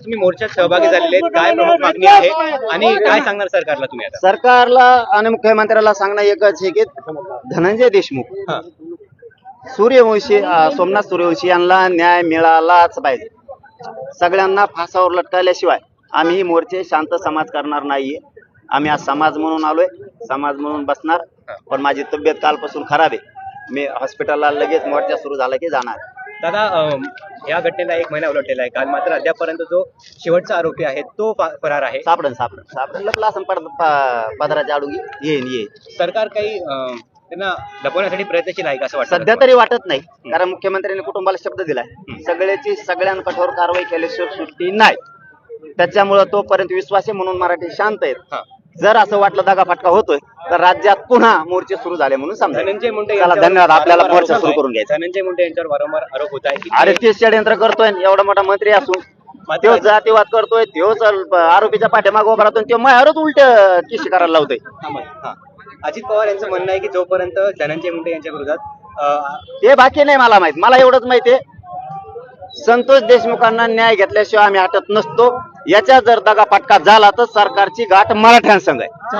तुम्ही मोर्चात सहभागी झालेले आहेत. काय प्रमुख मागणी आहे आणि काय सांगणार सरकारला तुम्ही आता? सरकारला आणि मुख्यमंत्र्याला सांगणं एकच आहे की धनंजय देशमुख हा. सूर्यवंशी अं, सोमनाथ सूर्यवंशी यांना न्याय मिळालाच पाहिजे. सगळ्यांना फासावर लटकायल्याशिवाय आम्ही मोर्चे शांत समाज करणार नाहीये. आम्ही आज समाज म्हणून आलोय समाज म्हणून बसणार. पण माझी तब्येत कालपासून खराब आहे. मी हॉस्पिटलला लगेच मोर्चा सुरू झाला की जाणार. दादा या घटनेला एक महिना उलटलेला आहे. काल मात्र अद्यापर्यंत जो शेवटचा आरोपी आहे तो फा- फरार आहे. सापडन सापडन सापडन लपला असं पड प- पदराच्या आडू येईन येईन. सरकार काही अं, त्यांना लपवण्यासाठी प्रयत्नशील आहे का असं वाटतं? सध्या तरी वाटत नाही. कारण मुख्यमंत्र्यांनी कुटुंबाला शब्द दिलाय. सगळ्याची सगळ्यां कठोर कारवाई केल्याशिवाय सुट्टी नाही. त्याच्यामुळं तोपर्यंत विश्वास आहे म्हणून मराठी शांत आहेत. हा. जर असं वाटलं दगा फटका होतोय तर राज्यात पुन्हा मोर्चे सुरू झाले म्हणून समजा. धनंजय मुंडे चला धन्यवाद. आपल्याला मोर्चा सुरू. करून घ्यायचा. धनंजय मुंडे यांच्यावर वारंवार आरोप होत आहे. की अरे ते- षडयंत्र करतोय एवढा मोठा मंत्री असून. तो जातीवाद करतोय त्योच आरोपीच्या पाठीमागे उभा राहतोय तो मायावरच उलट किशी करायला लावतोय. अजित पवार यांचं म्हणणं आहे की जोपर्यंत धनंजय मुंडे यांच्या विरोधात ते बाकी नाही मला माहीत. मला एवढंच माहितीये संतोष देशमुखांना न्याय घेतल्याशिवाय आम्ही हटत नसतो. याच्या जर दगा फटका झाला तर सरकारची गाठ मराठ्यांसंग आहे.